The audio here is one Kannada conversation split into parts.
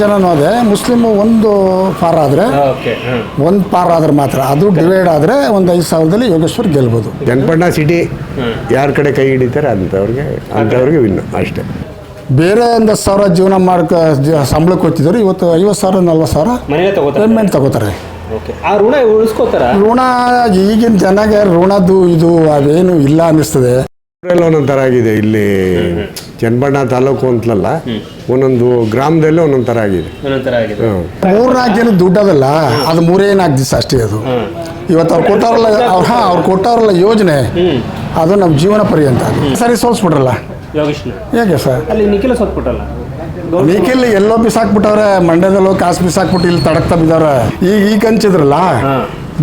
ಜನನೂ ಅದೇ. ಮುಸ್ಲಿಮು ಒಂದು ಪಾರ್ ಆದರೆ ಒಂದು ಪಾರ ಆದ್ರೆ ಮಾತ್ರ. ಅದು ಡಿವೈಡ್ ಆದರೆ ಒಂದು ಐದು ಸಾವಿರದಲ್ಲಿ ಯೋಗೇಶ್ವರ್ ಗೆಲ್ಬೋದು. ಚನ್ನಪಟ್ಟಣ ಸಿಟಿ ಯಾರ ಕಡೆ ಕೈ ಹಿಡಿತಾರೆ ಅಂಥವ್ರಿಗೆ ಅಂಥವ್ರಿಗೆ ವಿನ್ ಅಷ್ಟೇ. ಬೇರೆ ಒಂದು ಹತ್ತು ಸಾವಿರ ಜೀವನ ಮಾಡ್ಕ ಜ- ಸಂಬಳಕ್ಕೆ ಹೋಗ್ತಿದ್ರು. ಇವತ್ತು ಐವತ್ತು ಸಾವಿರ ನಲ್ವತ್ತು ಸಾವಿರ ಮನೇಲೆ ತಗೋತಾರೆ? ಪೇಮೆಂಟ್ ತಗೋತಾರೆ. ಓಕೆ ಆ ಋಣ ಉಳಿಸ್ಕೋತಾರ? ಋಣ ಈಗಿನ ಜನಗೆ ಋಣದ್ದು ಇದು ಅದೇನು ಇಲ್ಲ ಅನ್ನಿಸ್ತದೆ. ಒಂದೊಂದು ಥರ ಆಗಿದೆ. ಇಲ್ಲಿ ಚನ್ನಬಣ್ಣ ತಾಲೂಕು ಅಂತಲಲ್ಲ ಒಂದೊಂದು ಗ್ರಾಮದಲ್ಲಿ ಒಂದೊಂದು ಥರ ಆಗಿದೆ. ಮೂರು ಜನ ದುಡ್ಡು ಅದಲ್ಲ ಅದು ಮೂರೇ ನಾಲ್ಕು ದಿವಸ ಅಷ್ಟೇ ಅದು. ಇವತ್ತು ಅವ್ರು ಕೊಟ್ಟವ್ರಲ್ಲ ಅವ್ರು ಹಾಂ ಅವ್ರು ಕೊಟ್ಟವ್ರಲ್ಲ ಯೋಜನೆ ಅದು ನಮ್ಮ ಜೀವನ ಪರ್ಯಂತ ಸರಿ ಸೋಲ್ಸ್ಬಿಟ್ರಲ್ಲ? ಯಾಕೆ ಹೇಗೆ ಸರ್? ಅಲ್ಲಿ ನಿಖಿಲ ಎಲ್ಲೋ ಬಿಸಾಕ್ಬಿಟ್ಟವ್ರೆ ಮಂಡ್ಯದಲ್ಲೋ ಕಾಸು ಬಿಸಾಕ್ಬಿಟ್ಟು ಇಲ್ಲಿ ತಡಕ್ತಾ ಬಿದ್ದವ್ರೆ. ಈಗ ಈಗ ಹಂಚಿದ್ರಲ್ಲ.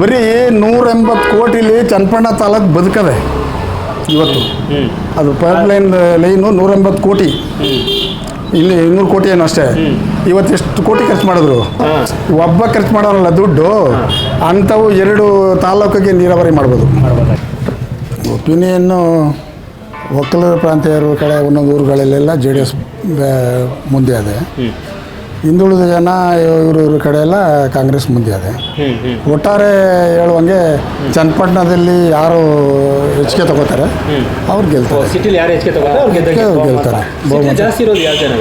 ಬರೀ ನೂರ ಎಂಬತ್ತು ಕೋಟಿಲಿ ಚನ್ನಪಣ್ಣ ತಾಲೂಕು ಬದುಕದೆ. ಇವತ್ತು. ಅದು ಪೈಪ್ ಲೈನ್ ಲೈನು ನೂರ ಎಂಬತ್ತು ಕೋಟಿ ಇಲ್ಲಿ ಇನ್ನೂರು ಕೋಟಿ ಏನು ಅಷ್ಟೇ. ಇವತ್ತು ಎಷ್ಟು ಕೋಟಿ ಖರ್ಚು ಮಾಡಿದ್ರು? ಒಬ್ಬ ಖರ್ಚು ಮಾಡೋನಲ್ಲ ದುಡ್ಡು ಅಂಥವು ಎರಡು ತಾಲೂಕಿಗೆ ನೀರಾವರಿ ಮಾಡ್ಬೋದು. ಒಪಿನಿಯನ್ನು ಒಕ್ಕಲರ ಪ್ರಾಂತ್ಯ ಕಡೆ ಒಂದೊಂದು ಊರುಗಳಲ್ಲೆಲ್ಲ ಜೆ ಡಿ ಎಸ್ ಮುಂದೆ ಇದೆ. ಹಿಂದುಳಿದ ಜನ ಇವರು ಇವ್ರ ಕಡೆ ಎಲ್ಲ ಕಾಂಗ್ರೆಸ್ ಮುಂದೆ ಇದೆ. ಒಟ್ಟಾರೆ ಹೇಳುವಂಗೆ ಚನ್ನಪಟ್ಟಣದಲ್ಲಿ ಯಾರು ಹೆಚ್ಚಿಗೆ ತಗೋತಾರೆ ಅವ್ರು ಗೆಲ್ತಾರೆ. ಸಿಟಿಲಿ ಯಾರು ಹೆಚ್ಚಿಗೆ ತಗೋತಾರೆ? ಅವ್ರು. ಗೆಲ್ತಾರೆ. ಜಾಸ್ತಿ ಇರೋದು ಯಾವ ಜನ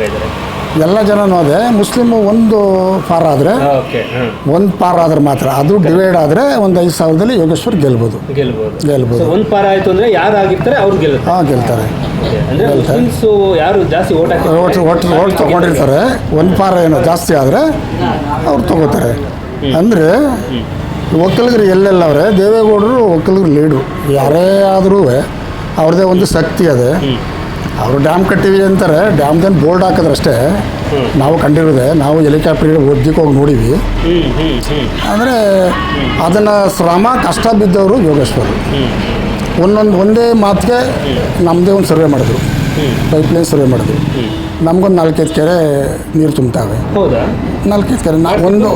ಎಲ್ಲ ಜನನೂ ಅದೇ. ಮುಸ್ಲಿಮು ಒಂದು ಪಾರ್ ಆದರೆ ಒಂದು ಪಾರ ಆದ್ರೆ ಮಾತ್ರ. ಅದು ಡಿವೈಡ್ ಆದರೆ ಒಂದು ಐದು ಸಾವಿರದಲ್ಲಿ ಯೋಗೇಶ್ವರ್ ಗೆಲ್ಬೋದು. ಗೆಲ್ಬೋದು. ಒಂದು ಪಾರ ಆಯ್ತು ಅಂದ್ರೆ ಯಾರು ಆಗಿರ್ತಾರೆ ಅವ್ರು ಗೆಲ್ತಾರೆ ಹಾಂ ಗೆಲ್ತಾರೆ. ಯಾರು ಜಾಸ್ತಿ ಓಟ್ ಓಟ್ ಓಟ್ ತೊಗೊಂಡಿರ್ತಾರೆ. ಒಂದು ಪಾರ ಏನೋ ಜಾಸ್ತಿ ಆದರೆ ಅವ್ರು ತಗೋತಾರೆ. ಅಂದರೆ ಒಕ್ಕಲಿಗರು ಎಲ್ಲೆಲ್ಲವ್ರೆ ದೇವೇಗೌಡರು ಒಕ್ಕಲಿಗರು ಲೀಡು ಯಾರೇ ಆದರೂ ಅವ್ರದ್ದೇ ಒಂದು ಶಕ್ತಿ ಅದೇ. ಅವರು ಡ್ಯಾಮ್ ಕಟ್ಟಿವಿ ಅಂತಾರೆ ಡ್ಯಾಮ್ದೇನು ಬೋರ್ಡ್ ಹಾಕಿದ್ರೆ ಅಷ್ಟೇ ನಾವು ಕಂಡಿರೋದೆ ನಾವು ಹೆಲಿಕಾಪ್ಟರ್ ಒದ್ದಿಕ್ಕೆ ಹೋಗಿ ನೋಡಿವಿ. ಅಂದರೆ ಅದನ್ನು ಶ್ರಮ ಕಷ್ಟ ಬಿದ್ದವರು ಯೋಗೇಶ್ವರು. ಒಂದೊಂದು ಒಂದೇ ಮಾತಿಗೆ ನಮ್ಮದೇ ಒಂದು ಸರ್ವೆ ಮಾಡಿದ್ರು. ಪೈಪ್ಲೈನ್ ಸರ್ವೆ ಮಾಡಿದ್ರು. ನಮಗೊಂದು ನಾಲ್ಕೈದು ಕೆರೆ ನೀರು ತುಂಬ್ತಾವೆ. ನಾಲ್ಕೈದು ಕೆರೆ ನಾ ಒಂದು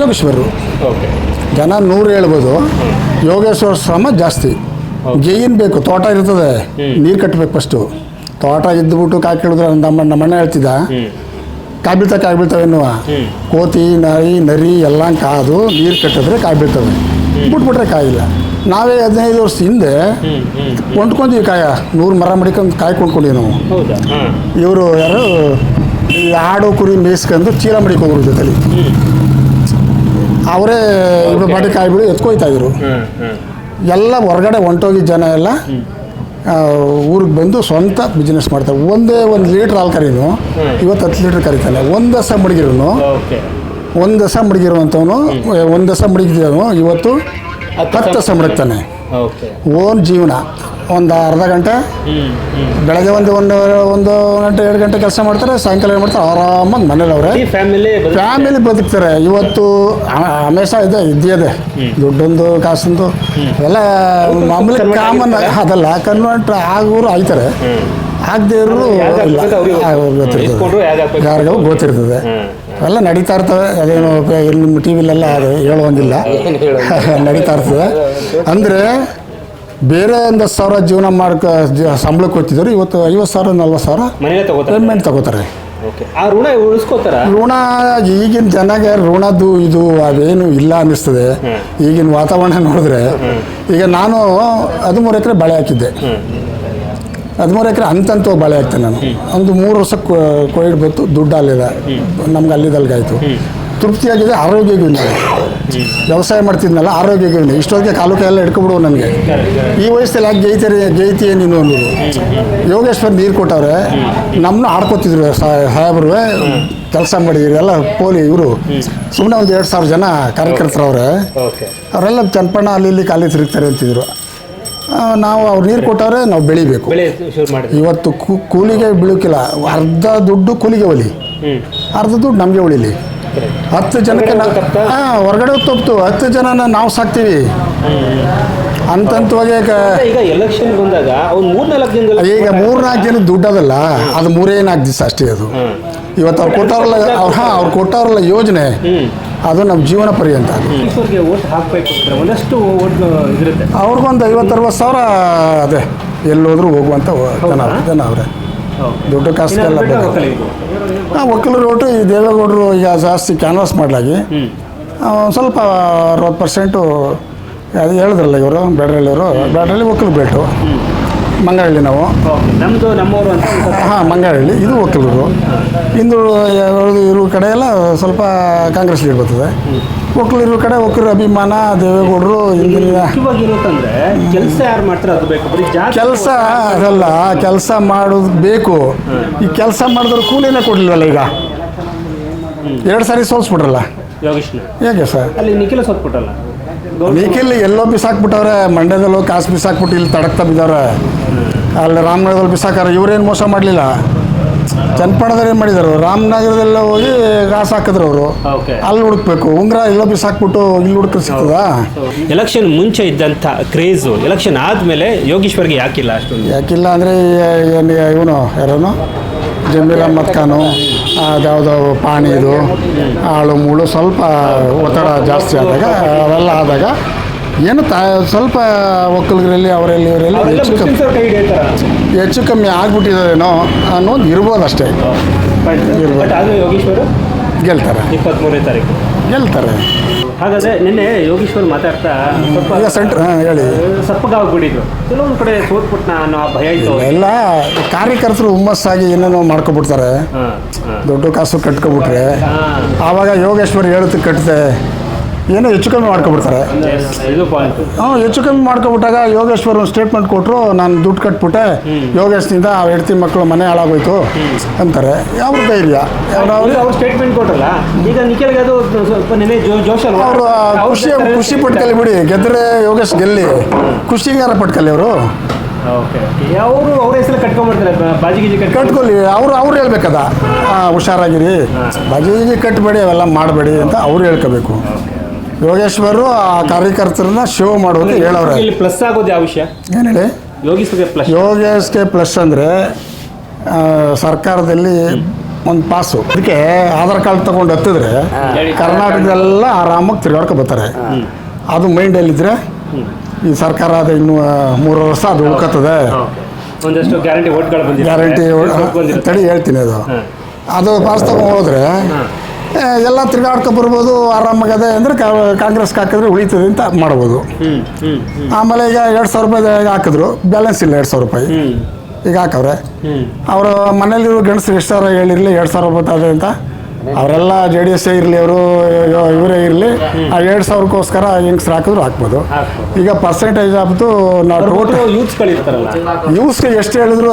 ಯೋಗೇಶ್ವರರು ಜನ ನೂರು ಹೇಳ್ಬೋದು. ಯೋಗೇಶ್ವರ ಶ್ರಮ ಜಾಸ್ತಿ. ಜೈನ್ ಬೇಕು ತೋಟ ಇರ್ತದೆ. ನೀರು ಕಟ್ಟಬೇಕು ಫಸ್ಟು ತೋಟ ಇದ್ದುಬಿಟ್ಟು ಕಾಯಿ ಕೇಳಿದ್ರೆ ನಮ್ಮ ನಮ್ಮಣ್ಣ ಹೇಳ್ತಿದ್ದ ಕಾಯಿ ಬೀಳ್ತಾ ಕಾಯಿ ಬೀಳ್ತಾವೆ ಎನ್ನುವ? ಕೋತಿ ನಾಯಿ ನರಿ ಎಲ್ಲ ಕಾದು ನೀರು ಕಟ್ಟಿದ್ರೆ ಕಾಯಿ ಬೀಳ್ತವೆ. ಬಿಟ್ಬಿಟ್ರೆ ಕಾಯಿಲ್ಲ. ನಾವೇ ಹದಿನೈದು ವರ್ಷ ಹಿಂದೆ ಕೊಂಡ್ಕೊಂತೀವಿ ಕಾಯ. ನೂರು ಮರ ಮಡಿಕೊಂಡು ಕಾಯಿ ಕೊಂಡ್ಕೊಂಡೀವಿ ನಾವು. ಇವರು ಯಾರು? ಈ ಆಡು ಕುರಿ ಮೇಯಿಸ್ಕೊಂಡು ಚೀಲ ಮಡಿಕೋದ್ರು ಜೊತೆಲಿ. ಅವರೇ ಇವ್ರ ಬಾಡಿ ಕಾಯಿ ಬಿಡಿ ಎತ್ಕೊಯ್ತಾ ಇದ್ರು. ಎಲ್ಲ ಹೊರಗಡೆ ಹೊಂಟೋಗಿದ್ದ ಜನ ಎಲ್ಲ ಊರಿಗೆ ಬಂದು ಸ್ವಂತ ಬಿಸ್ನೆಸ್ ಮಾಡ್ತಾರೆ. ಒಂದೇ ಒಂದು ಲೀಟ್ರ್ ಹಾಲು ಕರೀನು ಇವತ್ತು ಹತ್ತು ಲೀಟ್ರ್ ಕರಿತಾನೆ ಒಂದು ದಸ ಮಡಗಿರೋನು ಒಂದು ದಸ ಮಡಗಿರುವಂಥವನು ಒಂದು ದಸ ಮಡಗಿದವನು ಇವತ್ತು ಹತ್ತು ದಸ ಮಡಗ್ತಾನೆ. ಓನ್ ಜೀವನ. ಒಂದು ಅರ್ಧ ಗಂಟೆ. ಬೆಳಗ್ಗೆ ಒಂದು ಒಂದು ಒಂದು ಗಂಟೆ ಎರಡು ಗಂಟೆ ಕೆಲಸ ಮಾಡ್ತಾರೆ ಸಾಯಂಕಾಲ ಏನು ಮಾಡ್ತಾರೆ ಆರಾಮಾಗಿ ಮನೇಲಿ ಅವರೇ ಫ್ಯಾಮಿಲಿ ಫ್ಯಾಮಿಲಿ ಬದುಕ್ತಾರೆ. ಇವತ್ತು ಹಮೇಶ ಇದೆ ಇದೆಯದೆ ಇದೆ. ದುಡ್ಡೊಂದು ಕಾಸೊಂದು ಎಲ್ಲ ಮಾಮೂಲಿ ಕಾಮನ್. ಅದಲ್ಲ ಕನ್ವರ್ಟ್ ಆಗೋರು ಆಯ್ತಾರೆ. ಆಗದೇ ಇರೋರು ಗೊತ್ತಿರ್ತದೆ. ಯಾರಿಗೂ ಗೊತ್ತಿರ್ತದೆ. ಎಲ್ಲ ನಡೀತಾ ಇರ್ತವೆ. ಅದೇನು ಟಿವಿಲೆಲ್ಲ ನಿಮ್ಮ ಟಿ ವಿಲೆಲ್ಲ ಅದು ಹೇಳುವಂಗಿಲ್ಲ ನಡೀತಾ ಇರ್ತದೆ. ಅಂದರೆ ಬೇರೆ ಒಂದು ಹತ್ತು ಸಾವಿರ ಜೀವನ ಮಾಡ್ಕ ಜ- ಸಂಬಳಕ್ಕೆ ಹೋಗ್ತಿದ್ರು ಇವತ್ತು ಐವತ್ತು ಸಾವಿರ ನಲ್ವತ್ತು ಸಾವಿರ ತಗೋತಾರೆ? ಪೇಮೆಂಟ್ ತಗೋತಾರೆ. ಓಕೆ. ಆ ಋಣ ಉಳಿಸ್ಕೋತಾರ ಋಣ ಈಗಿನ ಜನಗೆ ಋಣದ್ದು ಇದು ಅದೇನು ಇಲ್ಲ ಅನ್ನಿಸ್ತದೆ. ಈಗಿನ ವಾತಾವರಣ ನೋಡಿದ್ರೆ ಈಗ ನಾನು ಹದಿಮೂರು ಎಕರೆ ಬಳೆ ಹಾಕಿದ್ದೆ. ಹದಿಮೂರು ಎಕರೆ ಅಂತಂತ ಬಳೆ ಹಾಕ್ತೇನೆ ನಾನು. ಒಂದು ಮೂರು ವರ್ಷ ಕೋವಿಡ್ ಬಂತು ದುಡ್ಡು ಅಲ್ಲಿದೆ. ನಮ್ಗೆ ಅಲ್ಲಿದಲ್ಗಾಯ್ತು ತೃಪ್ತಿಯಾಗಿದೆ ಆರೋಗ್ಯಗೂ ವ್ಯವಸಾಯ ಮಾಡ್ತಿದ್ನಲ್ಲ ಆರೋಗ್ಯಕ್ಕೆ ಇಷ್ಟೊತ್ತಿಗೆ ಕಾಲು ಕೈಯೆಲ್ಲ ಎಲ್ಲ ಹಿಡ್ಕೊಬಿಡುವ ನನಗೆ ಈ ವಯಸ್ಸಲ್ಲಿ ಯಾಕೆ ಗೈತಾರೆ ಗೈತಿ ನೀನು ಅನ್ನೋದು? ಯೋಗೇಶ್ವರ್ ನೀರು ಕೊಟ್ಟವ್ರೆ ನಮ್ಮನ್ನ ಆಡ್ಕೊತಿದ್ರು ಸಾಹೇಬರು ಕೆಲಸ ಮಾಡಿದ್ರು ಎಲ್ಲ ಪೋಲಿ ಇವರು. ಸುಮ್ಮನೆ ಒಂದು ಎರಡು ಸಾವಿರ ಜನ ಕಾರ್ಯಕರ್ತರವ್ರೆ. ಅವರೆಲ್ಲ ಚನ್ಪಣ್ಣ ಅಲ್ಲಿ ಇಲ್ಲಿ ಖಾಲಿ ತಿರುಗ್ತಾರೆ ಅಂತಿದ್ರು. ನಾವು ಅವ್ರು ನೀರು ಕೊಟ್ಟವ್ರೆ ನಾವು ಬೆಳಿಬೇಕು. ಇವತ್ತು ಕೂಲಿಗೆ ಬೀಳೋಕ್ಕಿಲ್ಲ ಅರ್ಧ ದುಡ್ಡು ಕೂಲಿಗೆ ಒಲಿ. ಅರ್ಧ ದುಡ್ಡು ನಮಗೆ ಉಳಿಲಿ ಹತ್ತು ಜನಕ್ಕೆ ಹೊರ್ಗಡೆ ಹಾಂ ಹೊರಗಡೆ ತಪ್ಪು ಹತ್ತು ಜನನ ನಾವು ಸಾಕ್ತೀವಿ. ಅಂತಂತವಾಗಿ ಈಗ ಎಲೆಕ್ಷನ್ ಬಂದಾಗ ಅದಲ್ಲ ಈಗ ಮೂರ್ನಾಲ್ಕು ಜನ ದುಡ್ಡದಲ್ಲ ಅದು ಮೂರೇ ನಾಲ್ಕು ದಿವಸ ಅಷ್ಟೇ ಅದು. ಇವತ್ತು ಅವ್ರು ಕೊಟ್ಟವ್ರಲ್ಲ ಅವ್ರು ಹಾಂ ಅವ್ರು ಕೊಟ್ಟವ್ರಲ್ಲ ಯೋಜನೆ. ಅದು ನಮ್ಮ ಜೀವನ ಪರ್ಯಂತ ಅವ್ರಿಗೊಂದು ಐವತ್ತರವತ್ತು ಸಾವಿರ ಅದೇ ಎಲ್ಲೋದ್ರೂ ಹೋಗುವಂಥ ಜನ ಜನ ಅವರೇ. ದುಡ್ಡು ಕಾಸಿಗೆಲ್ಲ ಬೇಕು. ಹಾಂ ಒಕ್ಕಲರು ಒಟ್ಟು ಈ ದೇವೇಗೌಡರು ಈಗ ಜಾಸ್ತಿ ಕ್ಯಾನ್ವಾಸ್ ಮಾಡಲಾಗಿ ಒಂದು ಸ್ವಲ್ಪ ಅರವತ್ತು ಪರ್ಸೆಂಟು ಅದು ಹೇಳಿದ್ರಲ್ಲ ಇವರು ಬ್ಯಾಟ್ರಲ್ಲಿ ಅವರು ಬ್ಯಾಟ್ರಲ್ಲಿ ಒಕ್ಕಲು ಬೇಟು ಮಂಗಳಹಳ್ಳಿ ನಾವು. ಅಂತ ಸ್ವಲ್ಪ- ಹಾಂ ಮಂಗಳಹಳ್ಳಿ. ಇದು ಒಕ್ಕಲರು ಇಂದು ಇರೋ ಕಡೆ ಎಲ್ಲ ಸ್ವಲ್ಪ ಕಾಂಗ್ರೆಸ್ ಲೀಡ್ ಬರ್ತದೆ. ಒಕ್ಕಲು ಇರೋ ಕಡೆ ಒಕ್ಕಲರ ಅಭಿಮಾನ ದೇವೇಗೌಡರು ಇರುತ್ತಂದ್ರೆ ಕೆಲಸ ಯಾರು ಮಾಡ್ತಾರೆ ಅದು ಬೇಕು. ಜಾತಿ ಕೆಲಸ ಅದಲ್ಲ ಕೆಲಸ ಮಾಡೋದು ಬೇಕು. ಈ ಕೆಲಸ ಮಾಡಿದ್ರೆ ಕೂಲಿನೇ ಕೊಡಲಿಲ್ವಲ್ಲ ಈಗ? ಎರಡು ಸಾರಿ ಸೋಲ್ಸ್ಬಿಟ್ರಲ್ಲ? ಯೋಗೇಶ್ ಹೇಗೆ ಸರ್? ಅಲ್ಲಿ ನಿಖಿಲ ಸೋತ್ಬಿಟ್ಟಲ್ಲ ನಿಖಿಲ್ ಎಲ್ಲೋ ಬಿಸಾಕ್ಬಿಟ್ಟವ್ರೆ ಮಂಡ್ಯದಲ್ಲೋ ಕಾಸು ಬಿಸಾಕ್ಬಿಟ್ಟು ಇಲ್ಲಿ ತಡಕ್ತಾ ಬಿದ್ದವ್ರೆ. ಅಲ್ಲಿ ರಾಮನಗರದಲ್ಲಿ ಬಿಸಾಕಾರೆ ಇವ್ರೇನು ಮೋಸ ಮಾಡಲಿಲ್ಲ. ಚನ್ನಪಣದವ್ರು ಏನು ಮಾಡಿದರು ರಾಮನಗರದಲ್ಲ ಹೋಗಿ ಕಾಸು ಹಾಕಿದ್ರು ಅವರು. ಅಲ್ಲಿ ಹುಡುಕ್ಬೇಕು. ಉಂಗ್ರ ಎಲ್ಲೋ ಬಿಸಾಕ್ಬಿಟ್ಟು ಇಲ್ಲಿ ಹುಡುಕ್ರೆ ಸಿಗ್ತದ? ಎಲೆಕ್ಷನ್ ಮುಂಚೆ ಇದ್ದಂಥ ಕ್ರೇಜು ಎಲೆಕ್ಷನ್ ಆದಮೇಲೆ ಯೋಗೀಶ್ವರ್ಗೆ ಯಾಕಿಲ್ಲ ಅಷ್ಟೊಂದು? ಯಾಕಿಲ್ಲ ಅಂದರೆ ಇವನು ಯಾರೋನು? ಜಮೀರ್ ಅಹ್ಮದ್ ಖಾನು. ಅದ್ಯಾವುದೋ ಪಾಣಿದು ಆಳು ಮೂಳು ಸ್ವಲ್ಪ ಒತ್ತಡ ಜಾಸ್ತಿ ಆದಾಗ ಅವೆಲ್ಲ ಆದಾಗ ಏನು ತ ಸ್ವಲ್ಪ ಒಕ್ಕಲಿಗರಲ್ಲಿ ಅವರಲ್ಲಿ ಇವರಲ್ಲಿ ಹೆಚ್ಚು ಕಮ್ಮಿ ಹೆಚ್ಚು ಕಮ್ಮಿ ಆಗ್ಬಿಟ್ಟಿದ್ದೇನೋ ಅನ್ನೋದು ಇರ್ಬೋದು. ಅಷ್ಟೇ ಇರ್ಬೋದು ಗೆಲ್ತಾರೆ. ಇಪ್ಪತ್ತ್ಮೂರನೇ ತಾರೀಕು. ಗೆಲ್ತಾರೆ. ಹಾಗಾದ್ರೆ ನಿನ್ನೆ ಯೋಗೇಶ್ವರ ಮಾತಾಡ್ತಾ ಸ್ವಲ್ಪ ಈಗ ಸೆಂಟ್ರ್ ಹಾಂ ಹೇಳಿ. ಸಪ್ಪಗಾಗ್ಬಿಟ್ಟಿದ್ರು ಕೆಲವೊಂದು ಕಡೆ ಸೋತ್ಬಿಟ್ನ ಅನ್ನೋ ಆ ಭಯ ಇತ್ತು. ಎಲ್ಲ ಕಾರ್ಯಕರ್ತರು ಹುಮ್ಮಸ್ಸಾಗಿ ಏನೇನೋ ಮಾಡ್ಕೊಬಿಡ್ತಾರೆ. ದೊಡ್ಡ ಹಾ. ದುಡ್ಡು ಕಾಸು ಕಟ್ಕೊಬಿಟ್ರೆ. ಆವಾಗ ಯೋಗೇಶ್ವರ್ ಹೇಳುತ್ತೆ ಕಟ್ಟಿದೆ ಏನೋ ಹೆಚ್ಚು ಕಮ್ಮಿ ಮಾಡ್ಕೊಬಿಡ್ತಾರೆ. ಹಾಂ ಹೆಚ್ಚು ಕಮ್ಮಿ ಮಾಡ್ಕೊಬಿಟ್ಟಾಗ ಯೋಗೇಶ್ವರ್ ಒಂದು ಸ್ಟೇಟ್ಮೆಂಟ್ ಕೊಟ್ಟರು ನಾನು ದುಡ್ಡು ಕಟ್ಬಿಟ್ಟೆ ಯೋಗೇಶ್ನಿಂದ ಆ ಹೆಂಡತಿ ಮಕ್ಕಳು ಮನೆ ಹಾಳಾಗೋಯ್ತು ಅಂತಾರೆ. ಯಾವ ಧೈರ್ಯ? ಸ್ಟೇಟ್ಮೆಂಟ್ ಕೊಟ್ಟಲ್ಲ ಈಗ ನಿಖಿಲ್ಗೆ ಅದು ಅವರು ಖುಷಿ ಖುಷಿ ಪಟ್ಕಲಿ ಬಿಡಿ. ಗೆದ್ದರೆ ಯೋಗೇಶ್ ಗೆಲ್ಲಿ. ಖುಷಿಗಾರ ಪಟ್ಕಲಿ ಅವರು. ಅವರು ಅವ್ರ ಹೆಸರು ಕಟ್ಕೊಂಡ್ಬಿಡ್ತಾರೆ ಬ- ಬಾಜಿ ಗೀಜಿ ಕಟ್ಕೊಳ್ಳಿ. ಅವರು ಅವ್ರು ಹೇಳ್ಬೇಕದ? ಹುಷಾರಾಗಿರಿ. ಬಾಜಿಗೆ ಕಟ್ಟಬೇಡಿ ಅವೆಲ್ಲ ಮಾಡಬೇಡಿ ಅಂತ ಅವ್ರು ಹೇಳ್ಕೋಬೇಕು. ಯೋಗೇಶ್ವರು ಆ ಕಾರ್ಯಕರ್ತರನ್ನ ಶೋ ಮಾಡೋದು ಹೇಳೋರು ಇಲ್ಲಿ ಪ್ಲಸ್ ಆಗೋದು ಯಾವ ವಿಷಯ? ಏನು ಹೇಳಿ ಯೋಗೀಶ್ವರ್ಗೆ ಪ್ಲಸ್ ಯೋಗೇಶ್ಗೆ ಪ್ಲಸ್ ಅಂದರೆ ಸರ್ಕಾರದಲ್ಲಿ ಒಂದು ಪಾಸು. ಅದಕ್ಕೆ ಆಧಾರ್ ಕಾರ್ಡ್ ತಗೊಂಡು ಹತ್ತಿದ್ರೆ ಕರ್ನಾಟಕದೆಲ್ಲ ಆರಾಮಾಗಿ ತಿರ್ಗಾಡ್ಕೊ ಬರ್ತಾರೆ. ಅದು ಮೈಂಡಲ್ಲಿದ್ದರೆ ಈ ಸರ್ಕಾರ ಅದು ಇನ್ನು ಮೂರು ವರ್ಷ ಅದು ಉಳ್ಕತ್ತದೆ. ಗ್ಯಾರಂಟಿ. ತಡಿ ಹೇಳ್ತೀನಿ ಅದು. ಅದು ಪಾಸ್ ತಗೊಂಡು ಹೋದ್ರೆ ಎಲ್ಲ ತಿರ್ಗಾಡ್ಕೊ ಬರ್ಬೋದು ಆರಾಮಾಗದೆ ಅಂದರೆ ಕಾಂಗ್ರೆಸ್ಗೆ ಹಾಕಿದ್ರೆ ಉಳಿತದೆ ಅಂತ ಮಾಡ್ಬೋದು. ಆಮೇಲೆ ಈಗ ಎರಡು ಸಾವಿರ ರೂಪಾಯಿ ಹಾಕಿದ್ರು ಬ್ಯಾಲೆನ್ಸ್ ಇಲ್ಲ ಎರಡು ಸಾವಿರ ರೂಪಾಯಿ. ಈಗ ಹಾಕವ್ರೆ. ಅವರು ಮನೇಲಿರೋ ಗಂಡಸರು ಎಷ್ಟು ಸಾವಿರ ಹೇಳಿರಲಿ ಎರಡು ಸಾವಿರ ಬರ್ತದೆ ಅಂತ. ಅವರೆಲ್ಲ ಜೆ ಡಿ ಎಸ್ ಇರಲಿ ಅವರು ಇವರೇ ಇರಲಿ ಆ ಎರಡು ಸಾವಿರಕ್ಕೋಸ್ಕರ ಹೆಂಗ್ಸ್ರು ಹಾಕಿದ್ರು ಹಾಕ್ಬೋದು. ಈಗ ಪರ್ಸೆಂಟೇಜ್ ಆಗ್ಬಿಟ್ಟು ನಾವು ಟೋಟಲ್ ಯೂಸ್ಗೆ ಎಷ್ಟು ಹೇಳಿದ್ರು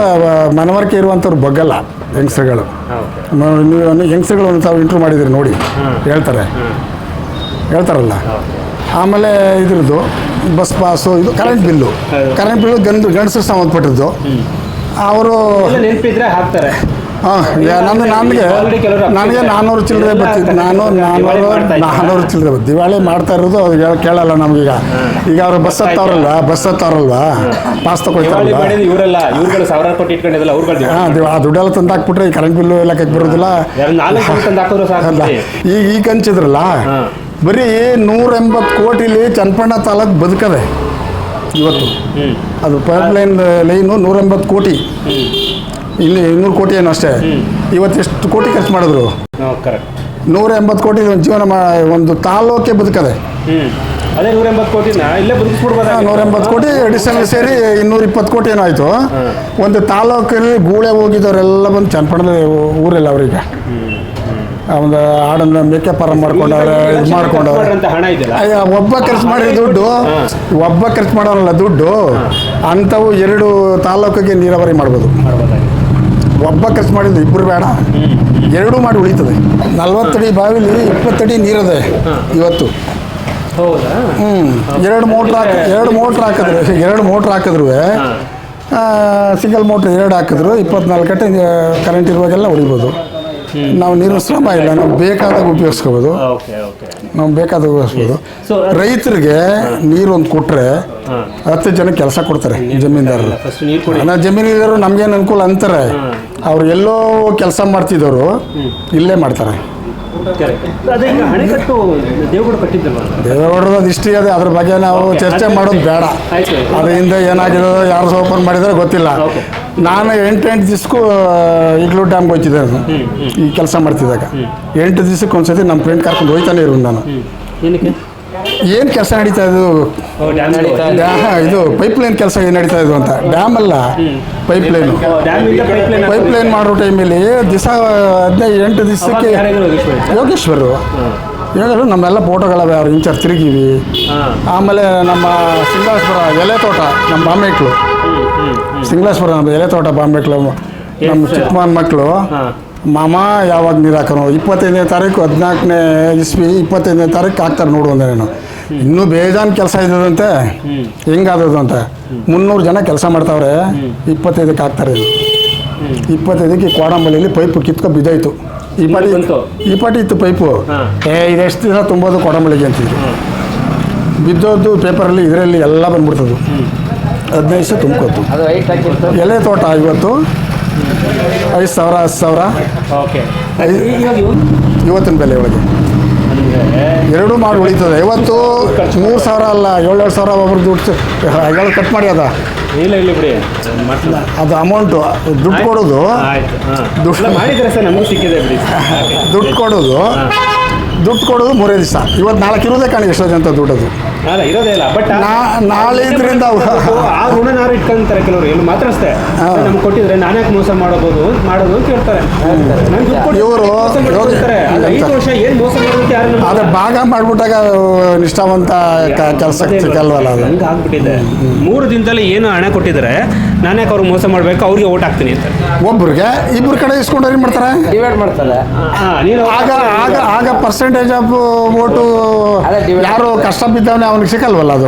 ಮನವರಿಕೆ ಇರುವಂಥವ್ರು ಬಗ್ಗಲ್ಲ ಹೆಂಗಸ್ರುಗಳು ಒಂದು ತಾವು ಇಂಟ್ರೂ ಮಾಡಿದ್ರಿ ನೋಡಿ ಹೇಳ್ತಾರೆ. ಹೇಳ್ತಾರಲ್ಲ? ಆಮೇಲೆ ಇದ್ರದ್ದು ಬಸ್ ಪಾಸು ಇದು ಕರೆಂಟ್ ಬಿಲ್ಲು ಕರೆಂಟ್ ಬಿಲ್ಲು ಗಂಡು ಗಂಡಸರು ಸಂಬಂಧಪಟ್ಟಿದ್ದು. ಅವರು ಹಾಕ್ತಾರೆ. ಹಾಂ ನಂದು ನನಗೆ. ನನಗೆ ನಾನ್ನೂರು ಚಿಲ್ಲರೆ ಬರ್ತಿದ್ದು ನಾನು ನಾನ್ನೂರು. ನಾನ್ನೂರು ಚಿಲ್ಲರೆ ಬರ್- ದಿವಾಳಿ ಮಾಡ್ತಾ ಇರೋದು ಅವ್ರು ಹೇಳ- ಕೇಳಲ್ಲ ನಮಗೀಗ ಈಗ. ಅವ್ರು ಬಸ್ ಹತ್ತವ್ರಲ್ವಾ? ಬಸ್ ಹತ್ತವ್ರಲ್ವಾ? ಪಾಸ್ ತಗೊಳ್ತಾರಲ್ಲ. ಹಾಂ ಆ ದುಡ್ಡೆಲ್ಲ ತಂದು ಹಾಕ್ಬಿಟ್ರೆ ಈ ಕರೆಂಟ್ ಬಿಲ್ಲು ಎಲ್ಲ ಕಕ್ಕೆ ಬರೋದಿಲ್ಲ ಈಗ ಈಗ ಹಂಚಿದ್ರಲ್ಲ. ಬರೀ ನೂರ ಎಂಬತ್ತು ಕೋಟಿಲಿ ಚನ್ನಪಣ್ಣ ತಾಲೂಕು ಬದುಕದೆ. ಇವತ್ತು. ಅದು ಪೈಪ್ ಲೈನ್ ಲೈನು ನೂರ ಎಂಬತ್ತು ಕೋಟಿ. ಇಲ್ಲಿ ಇನ್ನೂರು ಕೋಟಿ ಏನೋ ಅಷ್ಟೇ. ಇವತ್ತು ಎಷ್ಟು ಕೋಟಿ ಖರ್ಚು ಮಾಡಿದ್ರು? ನೂರ ಎಂಬತ್ತು ಕೋಟಿ ಒಂದು ಜೀವನ ಒಂದು ತಾಲೂಕೆ ಬದುಕದೆ. ನೂರ ಎಂಬತ್ತು ಕೋಟಿ ಅಡಿಷನಲ್ ಸೇರಿ ಇನ್ನೂರ ಇಪ್ಪತ್ತು ಕೋಟಿ ಏನೋ ಆಯಿತು. ಒಂದು ತಾಲೂಕಲ್ಲಿ ಗೂಳೆ ಹೋಗಿದ್ದವರೆಲ್ಲ ಬಂದು ಚನ್ನಪಣ್ಣದಲ್ಲಿ ಊರೆಲ್ಲ ಅವ್ರಿಗೆ. ಒಂದು ಒಂದು ಮೇಕೆ ಮೇಕಪ್ ಮಾಡ್ಕೊಂಡವ್ರೆ ಇದು ಮಾಡ್ಕೊಂಡವ್ರೆ. ಅಯ್ಯ ಒಬ್ಬ ಖರ್ಚು ಮಾಡಿದ ದುಡ್ಡು ಒಬ್ಬ ಖರ್ಚು ಮಾಡೋಲ್ಲ ದುಡ್ಡು ಅಂಥವು ಎರಡು ತಾಲೂಕಿಗೆ ನೀರಾವರಿ ಮಾಡ್ಬೋದು. ಒಬ್ಬ ಖರ್ಚು ಮಾಡಿದ್ದು ಇಬ್ಬರು ಬೇಡ. ಎರಡೂ ಮಾಡಿ ಉಳಿತದೆ. ನಲ್ವತ್ತಡಿ ಬಾವಿಲಿ ಇಪ್ಪತ್ತಡಿ ನೀರದೆ ಇವತ್ತು. ಹೌದಾ? ಹ್ಞೂ ಎರಡು ಮೋಟ್ರ್ ಹಾಕ ಎರಡು ಮೋಟ್ರ್ ಹಾಕಿದ್ರು. ಎರಡು ಮೋಟ್ರ್ ಹಾಕಿದ್ರು ಸಿಂಗಲ್ ಮೋಟ್ರ್ ಎರಡು ಹಾಕಿದ್ರು. ಇಪ್ಪತ್ನಾಲ್ಕು ಗಂಟೆ ಕರೆಂಟ್ ಇರುವಾಗೆಲ್ಲ ಹೊಡಿಬೋದು. ನಾವು ನೀರು ಶ್ರಮ ಇಲ್ಲ. ನಾವು ಬೇಕಾದಾಗ ಉಪಯೋಗಿಸ್ಕೋಬೋದು. ನಾವು ಬೇಕಾದಾಗ ಉಪಯೋಗಿಸ್ಬೋದು ರೈತರಿಗೆ ನೀರು ಒಂದು ಕೊಟ್ಟರೆ ಹತ್ತು ಜನ ಕೆಲಸ ಕೊಡ್ತಾರೆ ಜಮೀನ್ದಾರರು. ಜಮೀನಿದಾರರು ನಮ್ಗೇನು ಅನುಕೂಲ ಅಂತಾರೆ. ಅವ್ರು ಎಲ್ಲೋ ಕೆಲಸ ಮಾಡ್ತಿದ್ದವರು ಇಲ್ಲೇ ಮಾಡ್ತಾರೆ. ಅದೇ ಈಗ ಅದೇ ಅದ್ರ ಬಗ್ಗೆ ನಾವು ಚರ್ಚೆ ಮಾಡೋದು ಬೇಡ. ಅದ್ರ ಅದು ಹಿಂದೆ ಏನಾಗಿದೆ ಯಾರು ಓಪನ್ ಮಾಡಿದ್ರೆ ಗೊತ್ತಿಲ್ಲ. ನಾನು ಎಂಟು ಎಂಟು ದಿವ್ಸಕ್ಕೂ ಈಗಲೂ ಡ್ಯಾಮ್ಗೆ ಹೋಗ್ತಿದ್ದೆ ನಾನು. ಈ ಕೆಲಸ ಮಾಡ್ತಿದ್ದಾಗ. ಎಂಟು ದಿವ್ಸಕ್ಕೆ ಒಂದ್ಸತಿ ನಮ್ಮ ಫ್ರೆಂಡ್ ಕರ್ಕೊಂಡು ಹೋಯ್ತಾನೆ ಇರು ನಾನು. ಏನು ಕೆಲಸ ನಡೀತಾ ಇದು. ಇದು ಪೈಪ್ ಲೈನ್ ಕೆಲಸ ಏನು ನಡೀತಾ ಇದು ಅಂತ. ಡ್ಯಾಮ್ ಅಲ್ಲ ಪೈಪ್ ಲೈನು ಪೈಪ್ ಲೈನ್ ಮಾಡೋ ಟೈಮಲ್ಲಿ ದಿವಸ ಹದಿನೈದು ಎಂಟು ದಿವಸಕ್ಕೆ ಯೋಗೇಶ್ವರು. ಯೋಗೇಶ್ವರ ನಮ್ಮೆಲ್ಲ ಫೋಟೋಗಳವೆ ಅವ್ರು ಇಂಚರ್ ತಿರುಗಿವಿ. ಆಮೇಲೆ ನಮ್ಮ ಸಿಂಗಾಸ್ಪುರ ಎಲೆ ತೋಟ ನಮ್ಮ ಬಾಂಬೆಟ್ಲು ಸಿಂಗ್ಲಾಸ್ಪುರ ನಮ್ಮ ಎಲೆ ತೋಟ ಬಾಂಬೆಟ್ಲು ನಮ್ಮ ಚಿಕ್ಕಮನ್ ಮಕ್ಕಳು ಮಾಮ ಯಾವಾಗ ನೀರು ಹಾಕೋನು ಇಪ್ಪತ್ತೈದನೇ ತಾರೀಕು ಹದಿನಾಲ್ಕನೇ ಇಸ್ವಿ ಇಪ್ಪತ್ತೈದನೇ ತಾರೀಕು ಹಾಕ್ತಾರೆ ನೋಡು ಅಂದ್ರೆ ನಾನು. ಇನ್ನೂ ಬೇಜಾನ್ ಕೆಲಸ ಇದ್ದದಂತೆ ಹೆಂಗಾದದು ಅಂತ ಮುನ್ನೂರು ಜನ ಕೆಲಸ ಮಾಡ್ತಾವ್ರೆ ಇಪ್ಪತ್ತೈದಕ್ಕೆ ಹಾಕ್ತಾರೆ ಇದು. ಇಪ್ಪತ್ತೈದಕ್ಕೆ ಕೋಡಂಬಳಿಯಲ್ಲಿ ಪೈಪು ಕಿತ್ಕೊ ಬಿದ್ದೋಯ್ತು. ಈ ಪಾಟಿ ಬಂತು? ಈ ಪಾಟಿ ಇತ್ತು ಪೈಪು. ಏ ಇದೆಷ್ಟು ದಿನ ತುಂಬೋದು ಕೊಡಂಬಳಿಗೆ ಅಂತಿದ್ರು. ಬಿದ್ದೋದು ಪೇಪರಲ್ಲಿ ಇದರಲ್ಲಿ ಎಲ್ಲ ಬಂದ್ಬಿಡ್ತದು ಹದಿನೈದು ದಿವಸ ತುಂಬ್ಕೋತು ಎಲೆ ತೋಟ ಇವತ್ತು. ಐದು ಸಾವಿರ ಹತ್ತು ಸಾವಿರ? ಓಕೆ. ಇವತ್ತಿನ ಬೆಲೆ ಒಳಗೆ. ಎರಡೂ ಮಾಡಿ ಉಳಿತದೆ. ಇವತ್ತು ಮೂರು ಸಾವಿರ ಅಲ್ಲ ಏಳೇಳು ಸಾವಿರ ಒಬ್ಬರು ದುಡ್ಡು ಹೇಳಿ ಕಟ್ ಮಾಡಿ ಅದ. ಇಲ್ಲ ಇಲ್ಲ ಬಿಡಿ. ಅದು ಅಮೌಂಟು ದುಡ್ಡು ಕೊಡೋದು. ದುಡ್ಡು- ದುಡ್ಡು ಮಾಡಿದ್ರೆ ಸರ್ ನಮಗೂ ಸಿಕ್ಕಿದೆ ಬಿಡಿ. ದುಡ್ಡು ಕೊಡೋದು. ದುಡ್ಡು ಕೊಡೋದು ಮೂರೇ ದಿವಸ. ಇವತ್ತು ನಾಲ್ಕು ಇರೋದೇ ಕಾಣಿ ಎಷ್ಟೋ ಜನ ದುಡ್ಡದು. ಅಲ್ಲ ಇರೋದೇ ಇಲ್ಲ. ಬಟ್ ನಾಳೆ ಇದ್ರಿಂದ ಆ ಋಣನಾರು ಇಟ್ಕೊಂತಾರೆ ಕೆಲವರು. ಏನು ಮಾತ್ರ ಅಷ್ಟೇ. ನಮ್ಗೆ ಕೊಟ್ಟಿದ್ರೆ ನಾನು ಯಾಕೆ ಮೋಸ ಮಾಡಬಹುದು ಮಾಡೋದು ಅಂತ ಹೇಳ್ತಾರೆ. ಇವರು ಐದು ವರ್ಷ ಏನು ಮೋಸ ಮಾಡೋದು ಯಾರು ಅದು ಭಾಗ ಮಾಡ್ಬಿಟ್ಟಾಗ ನಿಷ್ಠಾವಂತ ಕೆಲಸ ಸಿಕ್ಕಲ್ವಲ್ಲ ಅದು? ಹಂಗೆ ಆಗ್ಬಿಟ್ಟಿದೆ. ಮೂರು ದಿನದಲ್ಲಿ ಏನು ಹಣ ಕೊಟ್ಟಿದ್ರೆ ನಾನೇ ಯಾಕೆ ಅವ್ರಿಗೆ ಮೋಸ ಮಾಡಬೇಕು? ಅವ್ರಿಗೆ ಓಟ್ ಹಾಕ್ತೀನಿ ಅಂತ. ಒಬ್ರಿಗೆ? ಇಬ್ರು ಕಡೆ ಇಸ್ಕೊಂಡು ಏನು ಮಾಡ್ತಾರೆ? ಡಿವೈಡ್ ಮಾಡ್ತಾರೆ. ಆಗ ಆಗ ಆಗ ಪರ್ಸೆಂಟೇಜ್ ಆಫ್ ಓಟು ಯಾರು ಕಷ್ಟ ಬಿದ್ದವನೇ ಅವನಿಗೆ ಸಿಕ್ಕಲ್ವಲ್ಲ ಅದು?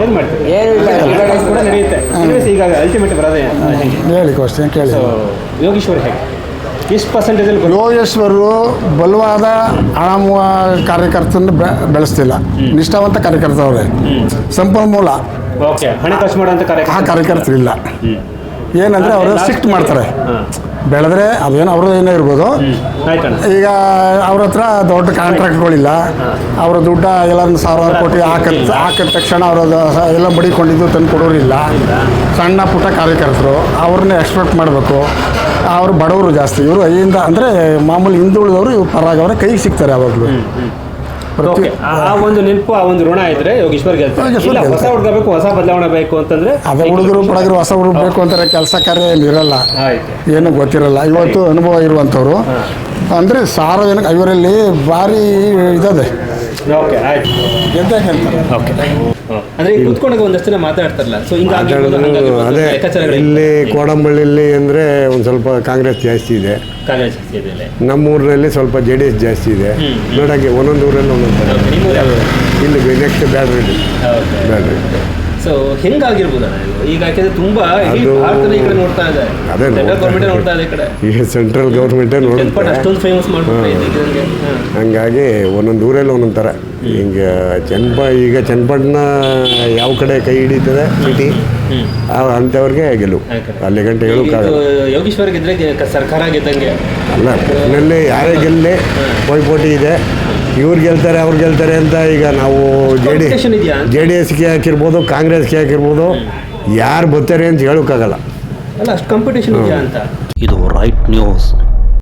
ಏನು ಮಾಡ್ತೀವಿ ಏನು ಇಲ್ಲ Dividends ಕೂಡ ನಡೆಯುತ್ತೆ. ಈಗ ಅಲ್ಟಿಮೇಟ್ ಬರೋದೇ ಹೇಗೆ? ಹೇಳಿ ಕ್ವಶನ್ ಕೇಳಿ. ಸೊ ಯೋಗೀಶ್ವರ್ ಹೇಗೆ? ಎಷ್ಟು ಪರ್ಸೆಂಟೇಜಲ್ಲಿ ಬರೋ ಯೋಗೇಶ್ವರು ಬಲವಾದ ಆರಾಮ ಕಾರ್ಯಕರ್ತನ ಬೆಳೆಸ್ತಿಲ್ಲ. ನಿಷ್ಠಾವಂತ ಕಾರ್ಯಕರ್ತ ಅವರೇ. ಸಂಪನ್ಮೂಲ. ಓಕೆ ಹಣ ಖರ್ಚು ಕಾರ್ಯಕರ್ತ ಆ ಕಾರ್ಯಕರ್ತರಿಲ್ಲ. ಏನಂದ್ರೆ ಅವರು ಸಿಕ್ಟ್ ಮಾಡ್ತಾರೆ. ಬೆಳೆದ್ರೆ ಅದೇನು ಅವ್ರದ್ದು ಏನೋ ಇರ್ಬೋದು. ಈಗ ಅವ್ರ ಹತ್ರ ದೊಡ್ಡ ಕಾಂಟ್ರಾಕ್ಟ್ಗಳಿಲ್ಲ ಅವರ ದುಡ್ಡ ಎಲ್ಲ ಸಾವಿರಾರು ಕೋಟಿ ಹಾಕಿದ ಹಾಕಿದ ತಕ್ಷಣ ಅವರು ಎಲ್ಲ ಬಡಿಕೊಂಡಿದ್ದು ತಂದು ಕೊಡೋರಿಲ್ಲ. ಸಣ್ಣ ಪುಟ್ಟ ಕಾರ್ಯಕರ್ತರು ಅವ್ರನ್ನ ಎಕ್ಸ್ಪೆಕ್ಟ್ ಮಾಡಬೇಕು. ಅವರು ಬಡವರು ಜಾಸ್ತಿ. ಇವರು ಐಯಿಂದ ಅಂದರೆ ಮಾಮೂಲಿ ಹಿಂದುಳಿದವರು ಇವ್ರು ಪರಾಗವರ ಕೈಗೆ ಸಿಗ್ತಾರೆ ಯಾವಾಗಲೂ. ಓಕೆ ಆ ಒಂದು ನೆನಪು ಆ ಒಂದು ಋಣ ಇದ್ರೆ ಯೋಗೀಶ್ವರ್ ಗೆಲ್ತಾರೆ. ಇಲ್ಲ ಹೊಸ. ಹುಡುಗ ಬೇಕು ಹೊಸ ಬದಲಾವಣೆ ಬೇಕು ಅಂತಂದ್ರೆ ಅದೇ ಹುಡುಗರು ಪಡಗರು ಹೊಸ ಹುಡುಗ ಬೇಕು ಅಂತಾರೆ ಕೆಲಸ ಕಾರ್ಯ ಏನು ಇರಲ್ಲ. ಆಯ್ತು. ಏನು ಗೊತ್ತಿರಲ್ಲ. ಇವತ್ತು ಅನುಭವ ಇರುವಂಥವ್ರು. ಅಂದರೆ ಸಾರ್ವಜನಿಕ ಇವರಲ್ಲಿ ಭಾರಿ ಇದದೆ ಓಕೆ ಆಯ್ತು. ಗೆದ್ದೇ ಗೆಲ್ತಾರೆ ಓಕೆ ಅಂದ್ರೆ ಈಗ ಕುತ್ಕೊಂಡಾಗ ಒಂದಷ್ಟು ಜನ ಮಾತಾಡ್ತಾರಲ್ಲ ಸೊ ಹಿಂಗಾಗಿ ಮಾತಾಡೋದು ಅದೇ ಇಲ್ಲಿ ಕೋಡಂಬಳ್ಳಿಲಿ ಅಂದರೆ ಒಂದು ಸ್ವಲ್ಪ ಕಾಂಗ್ರೆಸ್ ಜಾಸ್ತಿ ಇದೆ. ಕಾಂಗ್ರೆಸ್ ಊರಲ್ಲಿ ನಮ್ಮೂರಲ್ಲಿ ಸ್ವಲ್ಪ ಜೆ ಡಿ ಎಸ್ ಜಾಸ್ತಿ ಇದೆ. ನೋಡೋಕ್ಕೆ ಒಂದೊಂದು ಊರಲ್ಲಿ ಒಂದೊಂದು ಇಲ್ಲಿ ನೆಕ್ಸ್ಟ್ ಬ್ಯಾಡ್ರಿ ಓಕೆ ಬ್ಯಾಡ್ರಿ ಸೊ ಹೆಂಗಾಗಿರ್ಬೋದು ಇದು. ಈಗ ಯಾಕೆಂದ್ರೆ ತುಂಬಾ ಇಡೀ ಅದು- ಭಾರತದ ಈ ಕಡೆ ನೋಡ್ತಾ ಇದೆ. ಅದೇ ಸೆಂಟ್ರಲ್ ನೋಡ್ತಾ ಗೌರ್ಮೆಂಟ್ ನೋಡ್ತಾ ಇದೆ ಈ ಕಡೆ. ಈಗ ಸೆಂಟ್ರಲ್ ಗೌರ್ಮೆಂಟೇ ನೋಡುತ್ತೆ. ಅಷ್ಟೊಂದು ಫೇಮಸ್ ಮಾಡ್ಬಿಟ್ಟು ಹಂಗಾಗಿ ಒಂದೊಂದು ಊರಲ್ಲಿ ಒಂದೊಂದು ಥರ. ಹಿಂಗೆ ಚನ್ನಪ ಈಗ ಚನ್ನಪಟ್ಟಣ ಯಾವ ಕಡೆ ಕೈ ಹಿಡಿತದೆ ಸಿಟಿ. ಅಂಥವ್ರಿಗೆ ಗೆಲುವು. ಆ ಕಡೆ. ಅಲ್ಲಿ ಗಂಟೆ ಈಗ ಹೇಳೋಕ್ಕಾಗಲ್ಲ ಯೋಗೀಶ್ವರ್ ಗೆದ್ರೆ ಗೆ- ಸರ್ಕಾರ ಗೆದ್ದಂಗೆ. ಅಲ್ಲ ಒಟ್ಟಿನಲ್ಲಿ ಯಾರೇ ಗೆಲ್ಲಿ ಪೈಪೋಟಿ ಇದೆ. ಇವ್ರು ಗೆಲ್ತಾರೆ ಅವ್ರು ಗೆಲ್ತಾರೆ ಅಂತ ಈಗ ನಾವು ಜೆ ಡಿ? ಜೆ ಡಿ ಎಸ್ಗೆ ಹಾಕಿರ್ಬೋದು ಕಾಂಗ್ರೆಸ್ಗೆ ಹಾಕಿರ್ಬೋದು ಯಾರು ಬರ್ತಾರೆ ಅಂತ ಹೇಳೋಕ್ಕಾಗಲ್ಲ. ಅಲ್ಲ ಅಷ್ಟು ಕಾಂಪಿಟೇಷನ್ ಇದೆಯಾ ಅಂತ? ಇದು ರೈಟ್ ನ್ಯೂಸ್